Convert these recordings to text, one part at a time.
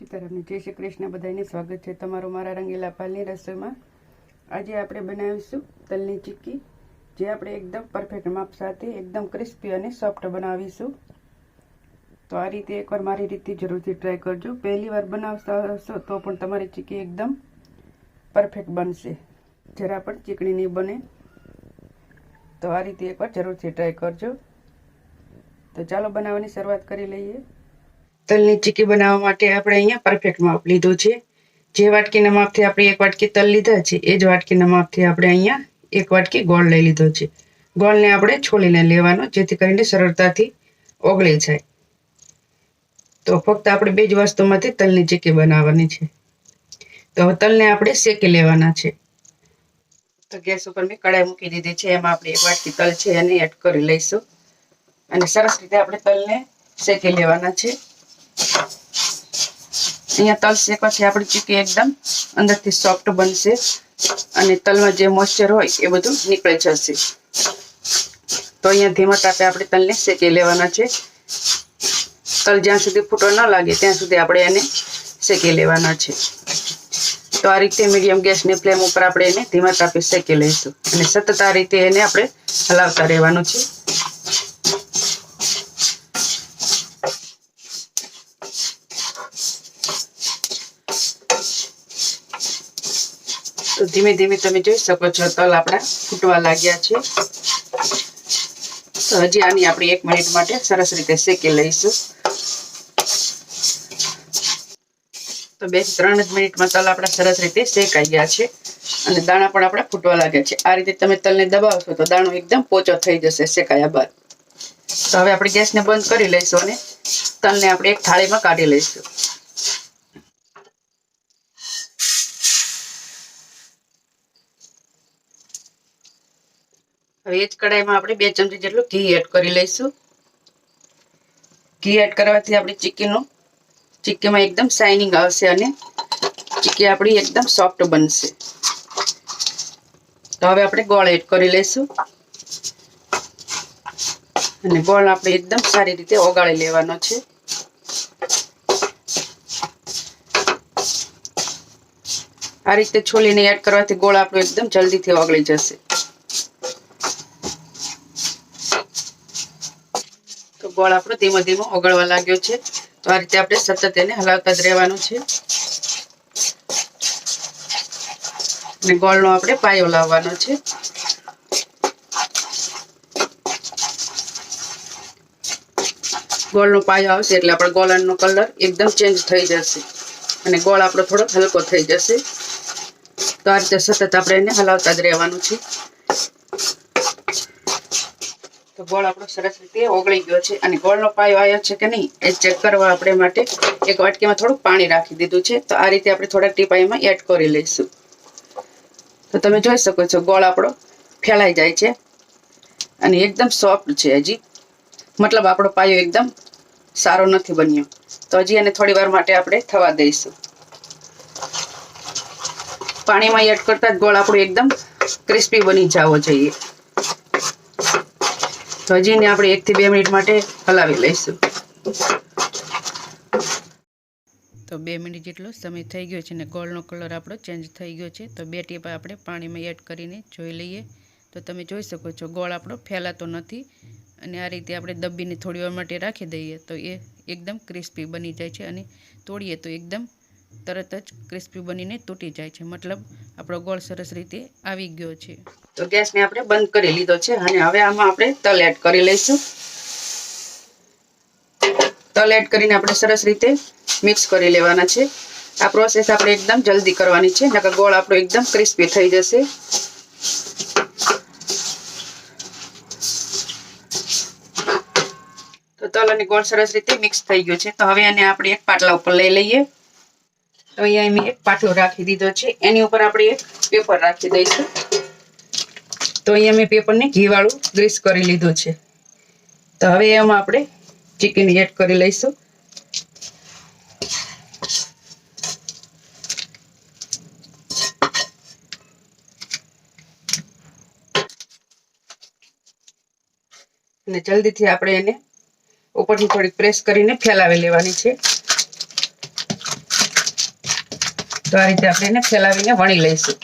સીતારામની જય શ્રી કૃષ્ણ. બધાને સ્વાગત છે તમારું મારા રંગીલા પાલની રસોઈમાં. આજે આપણે બનાવીશું તલની ચીક્કી, જે આપણે એકદમ પરફેક્ટ માપ સાથે, એકદમ ક્રિસ્પી અને સોફ્ટ બનાવીશું. તો આ રીતે એકવાર મારી રીતે જરૂરથી ટ્રાય કરજો. પહેલી વાર બનાવતા હશો તો પણ તમારી ચીક્કી એકદમ પરફેક્ટ બનશે. જરા પણ ચીકણી નહીં બને. તો આ રીતે એકવાર જરૂરથી ટ્રાય કરજો. તો ચાલો બનાવવાની શરૂઆત કરી લઈએ. તલની ચીકી બનાવવા માટે આપણે અહીંયા પરફેક્ટ માપ લીધું છે. જે વાટકીના માપથી આપણે એક વાટકી તલ લીધા છે, એ જ વાટકીના માપથી આપણે અહીંયા એક વાટકી ગોળ લઈ લીધો છે. ગોળને આપણે છોલીને લેવાનો, જેથી કરીને સરળતાથી ઓગળી જાય. તો ફક્ત આપણે બે જ વસ્તુમાંથી તલની ચીકી બનાવવાની છે. તો હવે તલને આપણે શેકી લેવાના છે. તો ગેસ ઉપર મેં કડાઈ મૂકી દીધી છે, એમાં આપણે એક વાટકી તલ છે, એને એડ કરી લઈશું. અને સરસ રીતે આપણે તલને શેકી લેવાના છે. અહીંયા તલ શેકવાથી આપણી ચીકી એકદમ અંદરથી સોફ્ટ બનશે. અને તલમાં જે મોઇશ્ચર હોય એ બધું નીકળી જશે. તો અહીંયા ધીમા તાપે આપણે તલને શેકી લેવાના છે. તલ જ્યાં સુધી ફૂટો ન લાગે ત્યાં સુધી આપણે એને શેકી લેવાના છે. તો આ રીતે મીડિયમ ગેસની ફ્લેમ ઉપર આપણે એને ધીમા તાપે શેકી લઈશું. અને સતત આ રીતે એને આપણે હલાવતા રહેવાનું છે. તો ધીમે ધીમે તમે જોઈ શકો છો, તલ આપણા ફૂટવા લાગ્યા છે. તો હજી આની આપણે એક મિનિટ માટે સરસ રીતે શેકી લઈશું. તો બે ત્રણ જ મિનિટમાં તલ આપણા સરસ રીતે શેકાઈ ગયા છે અને દાણા પણ આપણા ફૂટવા લાગ્યા છે. આ રીતે તમે તલને દબાવશો તો દાણો એકદમ પોચો થઈ જશે શેકાયા બાદ. તો હવે આપણે ગેસને બંધ કરી લઈશું અને તલને આપણે એક થાળીમાં કાઢી લઈશું. હવે એ જ કડાઈમાં આપણે બે ચમચી જેટલું ઘી એડ કરી લઈશું. ઘી એડ કરવાથી આપણી ચીક્કીનું ચીક્કીમાં એકદમ શાઇનિંગ આવશે અને ચીક્કી આપણી એકદમ સોફ્ટ બનશે. તો હવે આપણે ગોળ એડ કરી લઈશું. અને ગોળ આપણે એકદમ સારી રીતે ઓગાળી લેવાનો છે. આ રીતે છોલીને એડ કરવાથી ગોળ આપણો એકદમ જલ્દીથી ઓગળી જશે. ગોળ આપણો ધીમો ધીમો ઓગળવા લાગ્યો છે. તો આ રીતે આપણે સતત એને હલાવતા જ રહેવાનું છે. અને ગોળનો આપણે પાયો લાવવાનો છે. ગોળનો પાયો આવશે એટલે આપણા ગોળનો કલર એકદમ ચેન્જ થઈ જશે. અને ગોળ આપણો થોડો હલકો થઈ જશે. તો આ રીતે સતત આપણે એને હલાવતા જ રહેવાનું છે. તો ગોળ આપણો સરસ રીતે ઓગળી ગયો છે. અને ગોળનો પાયો આવ્યો છે કે નહીં, એ ચેક કરવા આપણે માટે એક વાટકીમાં થોડુંક પાણી રાખી દીધું છે. તો આ રીતે આપણે થોડા ટીપાઈમાં એડ કરી લઈશું. તો તમે જોઈ શકો છો, ગોળ આપણો ફેલાઈ જાય છે. અને એકદમ સોફ્ટ છે હજી. મતલબ આપણો પાયો એકદમ સારો નથી બન્યો. તો હજી એને થોડી વાર માટે આપણે થવા દઈશું. પાણીમાં એડ કરતા જ ગોળ આપણો એકદમ ક્રિસ્પી બની જવો જોઈએ. એને આપણે એકથી બે મિનિટ માટે હલાવી લઈશું. તો બે મિનિટ જેટલો સમય થઈ ગયો છે ને ગોળનો કલર આપણો ચેન્જ થઈ ગયો છે, તો બે ટીપા આપણે પાણીમાં એડ કરીને જોઈ લઈએ. તો તમે જોઈ શકો છો ગોળ આપણો ફેલાતો નથી અને આ રીતે આપણે દબ્બીને થોડી વાર માટે રાખી દઈએ તો એ એકદમ ક્રિસ્પી બની જાય છે અને તોડીએ તો એકદમ તરત જ ક્રિસ્પી બનીને તૂટી જાય છે. મતલબ આપણો ગોળ સરસ રીતે આવી ગયો છે. તો ગેસને આપણે બંધ કરી લીધો છે અને હવે આમાં આપણે તલ એડ કરી લઈશું. તલ એડ કરીને આપણે સરસ રીતે મિક્સ કરી લેવાના છે. આ પ્રોસેસ આપણે એકદમ જલ્દી કરવાની છે, નકર ગોળ આપણો એકદમ ક્રિસ્પી થઈ જશે. તો તલ અને ગોળ સરસ રીતે મિક્સ થઈ ગયો છે. તો હવે એને આપણે એક પાટલા ઉપર લઈ લઈએ. તો અહીંયા મેં એક પાટલો રાખી દીધો છે. એની ઉપર આપણે એક પેપર રાખી દઈશું. તો અહીંયા મેં પેપરને ઘીવાળું ગ્રીસ કરી લીધું છે. તો હવે એમાં આપણે ચિકન એડ કરી લઈશું. અને જલ્દીથી આપણે એને ઉપરથી થોડીક પ્રેસ કરીને ફેલાવી લેવાની છે. તો આ રીતે આપણે એને ફેલાવીને વણી લઈશું.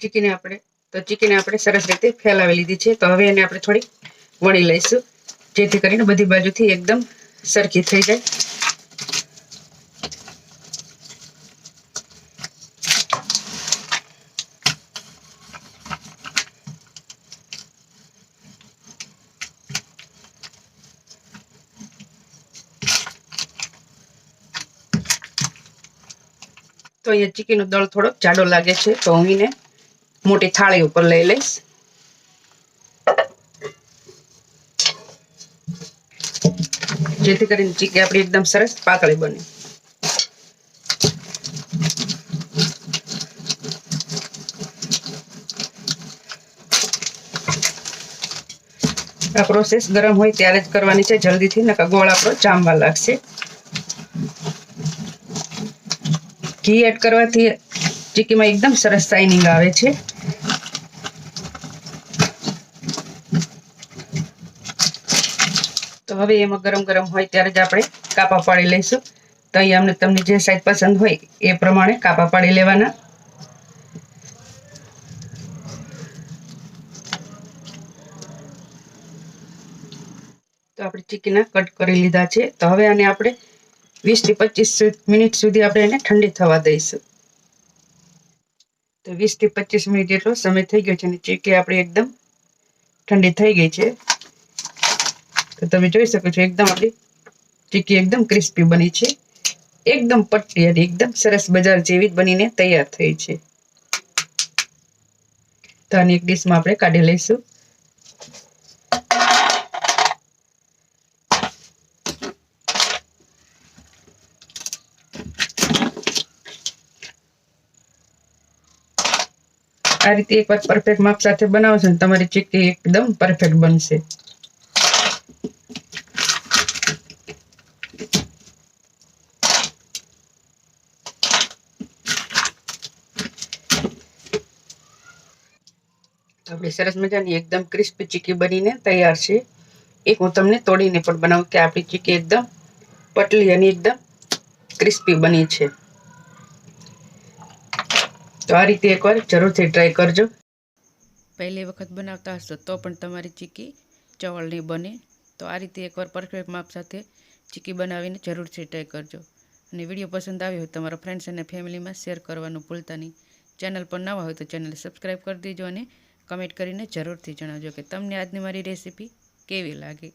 ચીકીને આપણે, તો ચીકીને આપણે સરસ રીતે ફેલાવી લીધી છે. તો હવે એને આપણે થોડી વણી લઈશું. જેથી કરીને બધી બાજુથી એકદમ સરખી થઈ જાય. તો અહીંયા ચીકીનો દળ થોડોક જાડો લાગે છે, તો હું એને મોટી થાળી ઉપર લઈ લઈશ. જેથી કરીને ચીકી આપણી એકદમ સરસ પાતળી બને. પ્રોસેસ ગરમ હોય ત્યારે જ કરવાની છે. જલ્દીથી નકા ગોળ આપણો જામવા લાગશે. ઘી એડ કરવાથી ચીકીમાં એકદમ સરસ શાઇનિંગ આવે છે. તો હવે એમાં ગરમ ગરમ હોય ત્યારે જ આપણે કાપા પાડી લઈશું. તો અહીંયા અમને તમને જે સાઈઝ પસંદ હોય એ પ્રમાણે કાપા પાડી લેવાના. તો આપણે ચીકીના કટ કરી લીધા છે. તો હવે આને આપણે વીસથી પચીસ મિનિટ સુધી આપણે એને ઠંડી થવા દઈશું. તો વીસથી પચીસ મિનિટ જેટલો સમય થઈ ગયો છે અને ચીકી આપણી એકદમ ઠંડી થઈ ગઈ છે. તો તમે જોઈ શકો છો એકદમ આપણી ચીકી એકદમ ક્રિસ્પી બની છે. એકદમ પટલી અને એકદમ સરસ બજાર જેવી જ બનીને તૈયાર થઈ છે. તો આની એક ડીશમાં આપણે કાઢી લઈશું. આ રીતે એકવાર પરફેક્ટ માપ સાથે બનાવશો ને તમારી ચીકી એકદમ પરફેક્ટ બનશે. આપણી સરસ મજાની એકદમ ક્રિસ્પી ચીકી બનીને તૈયાર છે. એક હું તમને તોડીને પણ બનાવું કે આપણી ચીકી એકદમ પટલી અને એકદમ ક્રિસ્પી બની છે. તો આ રીતે એકવાર જરૂરથી ટ્રાય કરજો. પહેલી વખત બનાવતા હશો તો પણ તમારી ચીકી ચવળની બને. તો આ રીતે એકવાર પરફેક્ટ માપ સાથે ચીકી બનાવીને જરૂરથી ટ્રાય કરજો. અને વીડિયો પસંદ આવ્યો હોય તમારા ફ્રેન્ડ્સ અને ફેમિલીમાં શેર કરવાનું ભૂલતા નહીં. ચેનલ પર નવા હોય તો ચેનલ સબસ્ક્રાઈબ કરી દેજો અને કમેન્ટ કરીને જરૂરથી જણાવજો કે તમને આજની મારી રેસીપી કેવી લાગી?